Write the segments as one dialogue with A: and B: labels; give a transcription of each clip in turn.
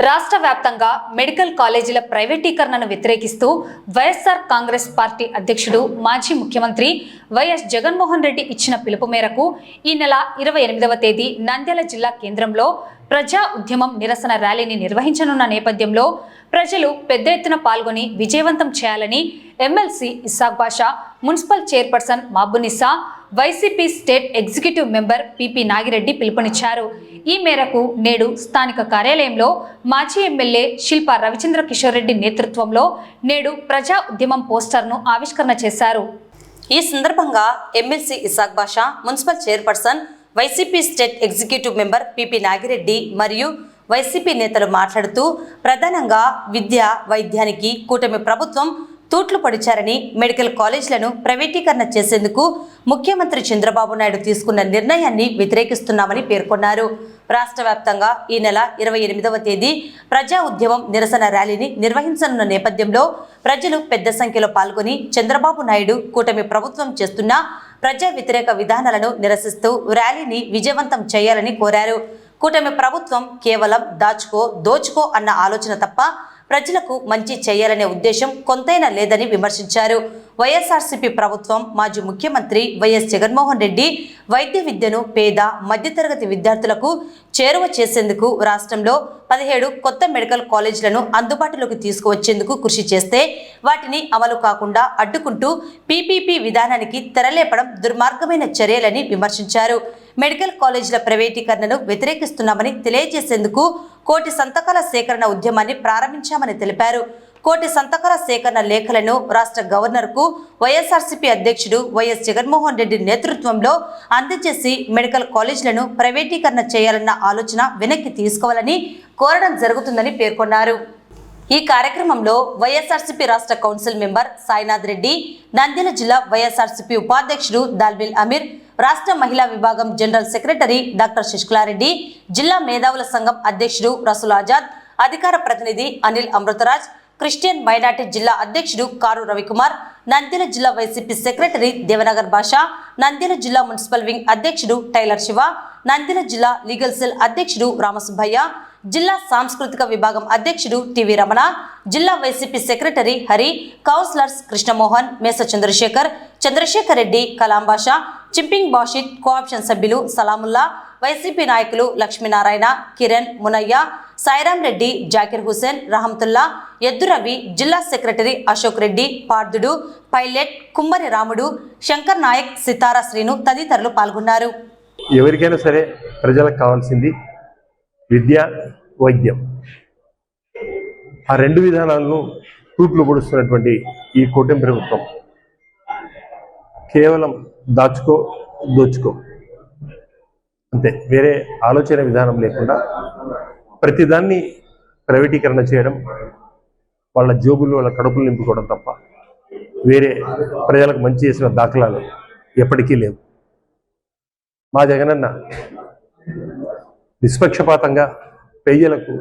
A: రాష్ట్ర వ్యాప్తంగా మెడికల్ కాలేజీల ప్రైవేటీకరణను వ్యతిరేకిస్తూ వైఎస్ఆర్ కాంగ్రెస్ పార్టీ అధ్యక్షుడు మాజీ ముఖ్యమంత్రి వైఎస్ జగన్మోహన్ రెడ్డి ఇచ్చిన పిలుపు మేరకు ఈ నెల ఇరవై ఎనిమిదవ తేదీ నంద్యాల జిల్లా కేంద్రంలో ప్రజా ఉద్యమం నిరసన ర్యాలీని నిర్వహించనున్న నేపథ్యంలో ప్రజలు పెద్ద ఎత్తున పాల్గొని విజయవంతం చేయాలని MLC Isaq Basha municipal chairperson Mabunisa YCP state executive member PP Nagireddy పిలుపునిచ్చారు. ఈ మేరకు నేడు స్థానిక కార్యాలయంలో మాజీ ఎమ్మెల్యే శిల్ప రవిచంద్ర కిషోర్ రెడ్డి నేతృత్వంలో నేడు ప్రజా ఉద్యమం పోస్టర్ను ఆవిష్కరణ చేశారు.
B: ఈ సందర్భంగా MLC Isaq Basha municipal chairperson YCP state executive member PP Nagireddy మరియు వైసీపీ నేతలు మాట్లాడుతూ ప్రధానంగా విద్య వైద్యానికి కూటమి ప్రభుత్వం తూట్లు పొడిచారని మెడికల్ కాలేజీలను ప్రైవేటీకరణ చేసేందుకు ముఖ్యమంత్రి చంద్రబాబు నాయుడు తీసుకున్న నిర్ణయాన్ని వ్యతిరేకిస్తున్నామని పేర్కొన్నారు. రాష్ట్ర వ్యాప్తంగా ఈ నెల ఇరవై ఎనిమిదవ తేదీ ప్రజా ఉద్యమం నిరసన ర్యాలీని నిర్వహించనున్న నేపథ్యంలో ప్రజలు పెద్ద సంఖ్యలో పాల్గొని చంద్రబాబు నాయుడు కూటమి ప్రభుత్వం చేస్తున్న ప్రజా వ్యతిరేక విధానాలను నిరసిస్తూ ర్యాలీని విజయవంతం చేయాలని కోరారు. కూటమి ప్రభుత్వం కేవలం దాచుకో దోచుకో అన్న ఆలోచన తప్ప ప్రజలకు మంచి చేయాలనే ఉద్దేశం కొంతైనా లేదని విమర్శించారు. వైఎస్ఆర్సీపీ ప్రభుత్వం మాజీ ముఖ్యమంత్రి వైఎస్ జగన్మోహన్ రెడ్డి వైద్య విద్యను పేద మధ్యతరగతి విద్యార్థులకు చేరువ చేసేందుకు రాష్ట్రంలో పదిహేడు కొత్త మెడికల్ కాలేజీలను అందుబాటులోకి తీసుకువచ్చేందుకు కృషి చేస్తే వాటిని అమలు కాకుండా అడ్డుకుంటూ పీపీపీ విధానానికి తెరలేపడం దుర్మార్గమైన చర్యలని విమర్శించారు. మెడికల్ కాలేజీల ప్రైవేటీకరణను వ్యతిరేకిస్తున్నామని తెలియజేసేందుకు కోటి సంతకాల సేకరణ ఉద్యమాన్ని ప్రారంభించామని తెలిపారు. కోటి సంతకాల సేకరణ లేఖలను రాష్ట్ర గవర్నర్కు వైఎస్ఆర్సీపీ అధ్యక్షుడు వైఎస్ జగన్మోహన్ రెడ్డి నేతృత్వంలో అందజేసి మెడికల్ కాలేజీలను ప్రైవేటీకరణ చేయాలన్న ఆలోచన వెనక్కి తీసుకోవాలని కోరడం జరుగుతుందని పేర్కొన్నారు. ఈ కార్యక్రమంలో వైఎస్ఆర్సీపీ రాష్ట్ర కౌన్సిల్ మెంబర్ సాయినాథ్ రెడ్డి నంద్యాల జిల్లా వైఎస్ఆర్సీపీ ఉపాధ్యక్షుడు దాల్బిల్ అమీర్ రాష్ట్ర మహిళా విభాగం జనరల్ సెక్రటరీ డాక్టర్ శశికళారెడ్డి జిల్లా మేధావుల సంఘం అధ్యక్షుడు రసూల్ ఆజాద్ అధికార ప్రతినిధి అనిల్ అమృతరాజ్ క్రిస్టియన్ మైనార్టీ జిల్లా అధ్యక్షుడు కారు రవికుమార్ నంద్యాల జిల్లా వైసీపీ సెక్రటరీ దేవనగర్ భాష నంద్యాల జిల్లా మున్సిపల్ వింగ్ అధ్యక్షుడు టైలర్ శివ నంద్యాల జిల్లా లీగల్ సెల్ అధ్యక్షుడు రామసుబ్బయ్య జిల్లా సాంస్కృతిక విభాగం అధ్యక్షుడు టివి రమణ జిల్లా YCP secretary Hari councillors Krishnamohan మేస Chandrasekhar Chandrasekhar Reddy Kalam Basha చింపింగ్ బాషిత్ కోఆప్షన్ సభ్యులు సలాముల్లా వైసీపీ నాయకులు లక్ష్మీనారాయణ కిరణ్ మునయ్య సాయిరాం రెడ్డి జాకిర్ హుసేన్ రహమతుల్లా ఎద్దురవి జిల్లా సెక్రటరీ అశోక్ రెడ్డి పార్దుడు పైలట్ కుమ్మరి రాముడు శంకర్ నాయక్ సితారా శ్రీను తదితరులు పాల్గొన్నారు.
C: ఎవరికైనా సరే ప్రజలకు కావాల్సింది విద్య వైద్యం. ఆ రెండు విధానాలను తూట్లు పొడుస్తున్నటువంటి ఈ కూటమి ప్రభుత్వం. కేవలం దాచుకో దోచుకో. అంతే వేరే ఆలోచన విధానం లేకుండా ప్రతిదాన్ని ప్రైవేటీకరణ చేయడం వాళ్ళ జోబులు వాళ్ళ కడుపులు నింపుకోవడం తప్ప వేరే ప్రజలకు మంచి చేసిన దాఖలాలు ఎప్పటికీ లేవు. మా జగనన్న నిష్పక్షపాతంగా పేదలకు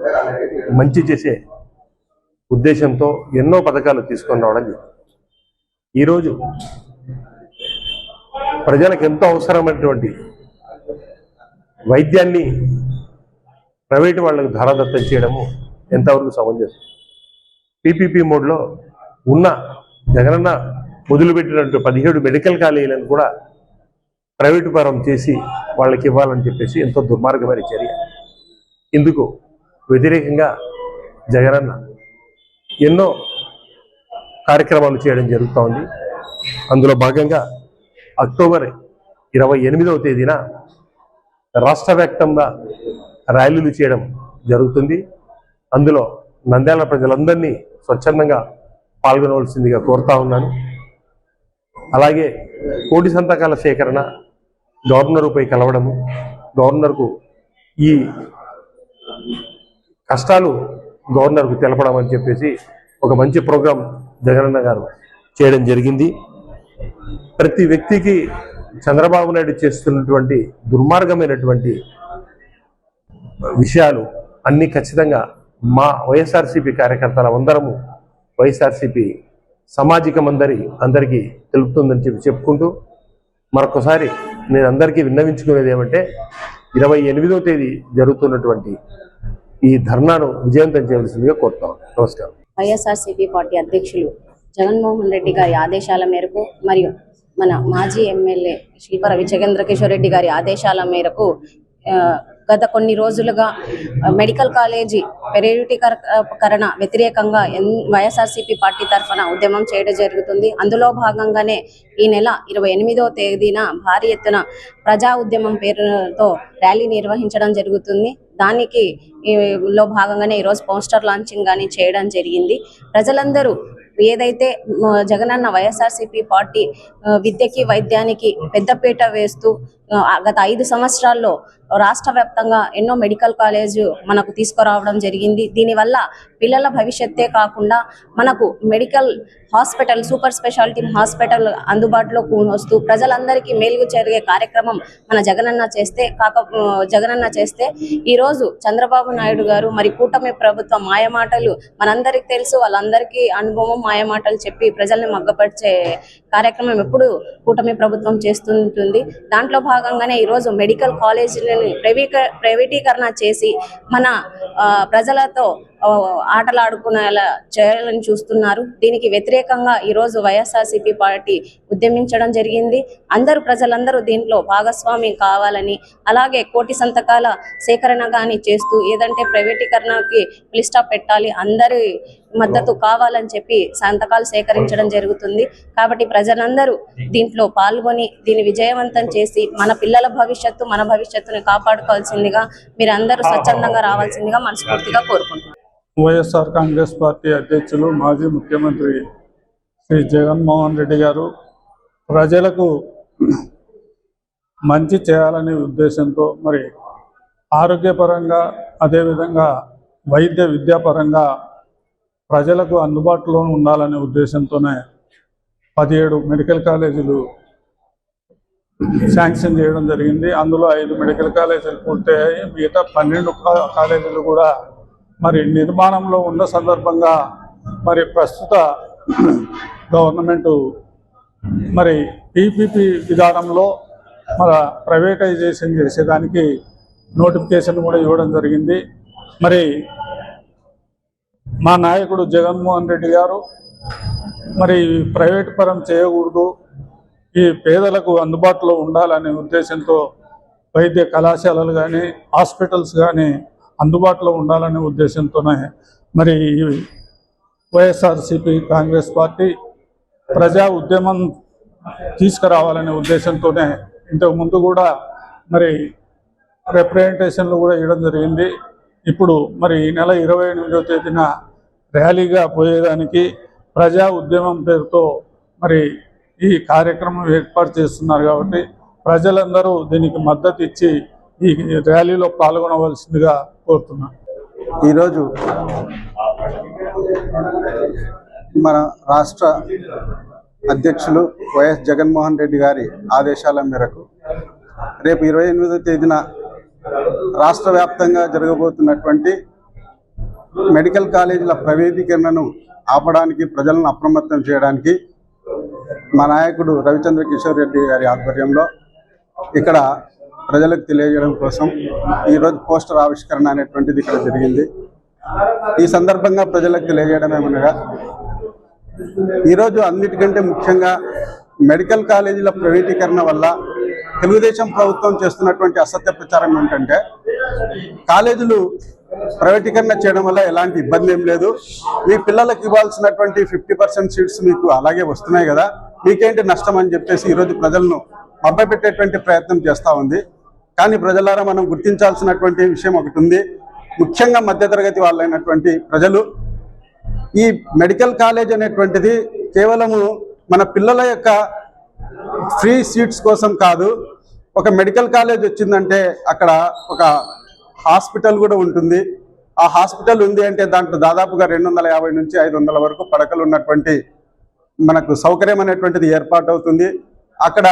C: మంచి చేసే ఉద్దేశంతో ఎన్నో పథకాలు తీసుకొని రావడం జరిగింది. ఈరోజు ప్రజలకు ఎంతో అవసరమైనటువంటి వైద్యాన్ని ప్రైవేటు వాళ్ళకు ధారాదత్తం చేయడము ఎంతవరకు సమంజసం? పీపీపీ మోడ్లో ఉన్న జగనన్న మొదలుపెట్టినటువంటి పదిహేడు మెడికల్ కాలేజీలను కూడా ప్రైవేటు పరం చేసి వాళ్ళకి ఇవ్వాలని చెప్పేసి ఎంతో దుర్మార్గమైన చర్య. ఇందుకు వ్యతిరేకంగా జగనన్న ఎన్నో కార్యక్రమాలు చేయడం జరుగుతూ ఉంది. అందులో భాగంగా అక్టోబర్ ఇరవై ఎనిమిదవ తేదీన రాష్ట్ర వ్యాప్తంగా ర్యాలీలు చేయడం జరుగుతుంది. అందులో నంద్యాల ప్రజలందరినీ స్వచ్ఛందంగా పాల్గొనవలసిందిగా కోరుతా ఉన్నాను. అలాగే కోటి సంతకాల సేకరణ గవర్నరుపై కలవడము గవర్నర్కు ఈ కష్టాలు గవర్నర్కు తెలపడం అని చెప్పేసి ఒక మంచి ప్రోగ్రాం జగనన్న గారు చేయడం జరిగింది. ప్రతి వ్యక్తికి చంద్రబాబు నాయుడు చేస్తున్నటువంటి దుర్మార్గమైనటువంటి విషయాలు అన్నీ ఖచ్చితంగా మా వైఎస్ఆర్సీపీ కార్యకర్తల అందరము వైఎస్ఆర్సీపీ సామాజికం అందరి అందరికీ తెలుపుతుందని చెప్పి చెప్పుకుంటూ మరొకసారి నేను అందరికీ విన్నవించుకునేది ఏమంటే ఇరవై ఎనిమిదో తేదీ జరుగుతున్నటువంటి ఈ ధర్నాను విజయవంతం చేయవలసిందిగా కోరుతాం నమస్కారం.
D: వైఎస్ఆర్సీపీ పార్టీ అధ్యక్షులు జగన్మోహన్ రెడ్డి గారి ఆదేశాల మేరకు మరియు మన మాజీ ఎమ్మెల్యే శిల్ప రవిచంద్ర కిషోర్ రెడ్డి గారి ఆదేశాల మేరకు గత కొన్ని రోజులుగా మెడికల్ కాలేజీ పెరేటీకరణ వ్యతిరేకంగా ఎన్ వైఎస్ఆర్సీపీ పార్టీ తరఫున ఉద్యమం చేయడం జరుగుతుంది. అందులో భాగంగానే ఈ నెల ఇరవై ఎనిమిదో తేదీన భారీ ఎత్తున ప్రజా ఉద్యమం పేరుతో ర్యాలీ నిర్వహించడం జరుగుతుంది. దానికి లో భాగంగానే ఈరోజు పోస్టర్ లాంచింగ్ కానీ చేయడం జరిగింది. ప్రజలందరూ ఏదైతే జగనన్న వైఎస్ఆర్సీపీ పార్టీ విద్యకి వైద్యానికి పెద్దపీట వేస్తూ గత ఐదు సంవత్సరాల్లో రాష్ట్ర వ్యాప్తంగా ఎన్నో మెడికల్ కాలేజ్ మనకు తీసుకురావడం జరిగింది. దీనివల్ల పిల్లల భవిష్యత్తే కాకుండా మనకు medical hospital super speciality hospital అందుబాటులో వస్తూ ప్రజలందరికీ మేలుగు జరిగే కార్యక్రమం మన జగనన్న చేస్తే కాక జగనన్న చేస్తే ఈ రోజు చంద్రబాబు నాయుడు గారు మరి కూటమి ప్రభుత్వం మాయమాటలు మనందరికి తెలుసు. వాళ్ళందరికీ అనుభవం మాయమాటలు చెప్పి ప్రజల్ని మగ్గపరిచే కార్యక్రమం ఎప్పుడు కూటమి ప్రభుత్వం చేస్తుంటుంది. దాంట్లో భాగంగానే ఈ రోజు మెడికల్ కాలేజీలను ప్రైవేటీకరణ చేసి మన ఆ, ప్రజలతో ఆటలాడుకునేలా చేయాలని చూస్తున్నారు. దీనికి వ్యతిరేకంగా ఈ రోజు వైఎస్ఆర్సీపీ పార్టీ ఉద్యమించడం జరిగింది. అందరూ ప్రజలందరూ దీంట్లో భాగస్వామి కావాలని అలాగే కోటి సంతకాల సేకరణ కానీ చేస్తూ ఏదంటే ప్రైవేటీకరణకి ఫుల్ స్టాప్ పెట్టాలి అందరి మద్దతు కావాలని చెప్పి సంతకాలు సేకరించడం జరుగుతుంది. కాబట్టి ప్రజలందరూ దీంట్లో పాల్గొని దీన్ని విజయవంతం చేసి మన పిల్లల భవిష్యత్తు మన భవిష్యత్తుని కాపాడుకోవాల్సిందిగా మీరందరూ స్వచ్ఛందంగా రావాల్సిందిగా మనస్ఫూర్తిగా కోరుకుంటున్నాం.
E: వైఎస్ఆర్ కాంగ్రెస్ పార్టీ అధ్యక్షులు మాజీ ముఖ్యమంత్రి శ్రీ జగన్మోహన్ రెడ్డి గారు ప్రజలకు మంచి చేయాలనే ఉద్దేశంతో మరి ఆరోగ్యపరంగా అదేవిధంగా వైద్య విద్యాపరంగా ప్రజలకు అందుబాటులో ఉండాలనే ఉద్దేశంతోనే పదిహేడు మెడికల్ కాలేజీలు శాంక్షన్ చేయడం జరిగింది. అందులో ఐదు మెడికల్ కాలేజీలు పూర్తయ్యాయి. మిగతా పన్నెండు కాలేజీలు కూడా మరి నిర్మాణంలో ఉన్న సందర్భంగా మరి ప్రస్తుత గవర్నమెంటు మరి పీపీపీ విధానంలో మన ప్రైవేటైజేషన్ చేసేదానికి నోటిఫికేషన్ కూడా ఇవ్వడం జరిగింది. మరి మా నాయకుడు జగన్మోహన్ రెడ్డి గారు మరి ప్రైవేట్ పరం చేయకూడదు ఈ పేదలకు అందుబాటులో ఉండాలనే ఉద్దేశంతో వైద్య కళాశాలలు కానీ హాస్పిటల్స్ కానీ అందుబాటులో ఉండాలనే ఉద్దేశంతోనే మరి ఈ వైఎస్ఆర్సిపి కాంగ్రెస్ పార్టీ ప్రజా ఉద్యమం తీసుకురావాలనే ఉద్దేశంతోనే ఇంతకుముందు కూడా మరి రిప్రజెంటేషన్లు కూడా ఇవ్వడం జరిగింది. ఇప్పుడు మరి ఈ నెల ఇరవై ఎనిమిదో తేదీన ర్యాలీగా పోయేదానికి ప్రజా ఉద్యమం పేరుతో మరి ఈ కార్యక్రమం ఏర్పాటు చేస్తున్నారు కాబట్టి ప్రజలందరూ దీనికి మద్దతు ఇచ్చి ఈ ర్యాలీలో పాల్గొనవలసిందిగా కోరుతున్నాను
F: ఈరోజు మన రాష్ట్ర అధ్యక్షులు వైఎస్ జగన్మోహన్ రెడ్డి గారి ఆదేశాల మేరకు రేపు ఇరవై ఎనిమిదో తేదీన రాష్ట్ర వ్యాప్తంగా జరగబోతున్నటువంటి మెడికల్ కాలేజీల ప్రైవేటీకరణను ఆపడానికి ప్రజలను అప్రమత్తం చేయడానికి మా నాయకుడు రవిచంద్ర కిషోర్ రెడ్డి గారి ఆధ్వర్యంలో ఇక్కడ ప్రజలకు తెలియజేయడం కోసం ఈరోజు పోస్టర్ ఆవిష్కరణ అనేటువంటిది ఇక్కడ జరిగింది. ఈ సందర్భంగా ప్రజలకు తెలియజేయడం ఏమనగా ఈరోజు అన్నిటికంటే ముఖ్యంగా మెడికల్ కాలేజీల ప్రైవేటీకరణ వల్ల తెలుగుదేశం ప్రభుత్వం చేస్తున్నటువంటి అసత్య ప్రచారం ఏంటంటే కాలేజీలు ప్రైవేటీకరణ చేయడం వల్ల ఎలాంటి ఇబ్బంది ఏం లేదు. మీ పిల్లలకు ఇవ్వాల్సినటువంటి ఫిఫ్టీ పర్సెంట్ సీట్స్ మీకు అలాగే వస్తున్నాయి కదా మీకేంటి నష్టం అని చెప్పేసి ఈరోజు ప్రజలను మభ్యపెట్టేటువంటి ప్రయత్నం చేస్తూ ఉంది. కానీ ప్రజలారా మనం గుర్తించాల్సినటువంటి విషయం ఒకటి ఉంది. ముఖ్యంగా మధ్యతరగతి వాళ్ళైనటువంటి ప్రజలు ఈ మెడికల్ కాలేజ్ అనేటువంటిది కేవలము మన పిల్లల యొక్క ఫ్రీ సీట్స్ కోసం కాదు ఒక మెడికల్ కాలేజ్ వచ్చిందంటే అక్కడ ఒక హాస్పిటల్ కూడా ఉంటుంది. ఆ హాస్పిటల్ ఉంది అంటే దాంట్లో దాదాపుగా రెండు వందల యాభై నుంచి ఐదు వందల వరకు పడకలు ఉన్నటువంటి మనకు సౌకర్యం అనేటువంటిది ఏర్పాటు అవుతుంది అక్కడ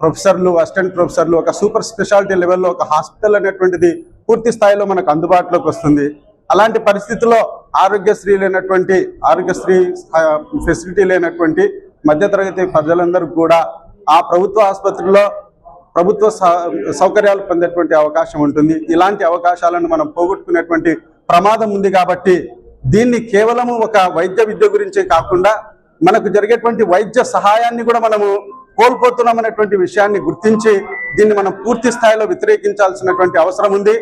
F: ప్రొఫెసర్లు అసిస్టెంట్ ప్రొఫెసర్లు ఒక సూపర్ స్పెషాలిటీ లెవెల్లో ఒక హాస్పిటల్ అనేటువంటిది పూర్తి స్థాయిలో మనకు అందుబాటులోకి వస్తుంది. అలాంటి పరిస్థితుల్లో ఆరోగ్యశ్రీ లేనటువంటి ఆరోగ్యశ్రీ ఫెసిలిటీ లేనటువంటి మధ్యతరగతి ప్రజలందరూ కూడా ఆ ప్రభుత్వ ఆసుపత్రిలో ప్రభుత్వ సౌకర్యాలు పొందేటువంటి అవకాశం ఉంటుంది. ఇలాంటి అవకాశాలను మనం పోగొట్టుకునేటువంటి ప్రమాదం ఉంది కాబట్టి దీన్ని కేవలము ఒక వైద్య విద్య గురించే కాకుండా మనకు జరిగేటువంటి వైద్య సహాయాన్ని కూడా మనము కోల్పోతున్నామనేటువంటి విషయాన్ని గుర్తించి దీన్ని మనం పూర్తి స్థాయిలో వ్యతిరేకించాల్సినటువంటి అవసరం ఉంది.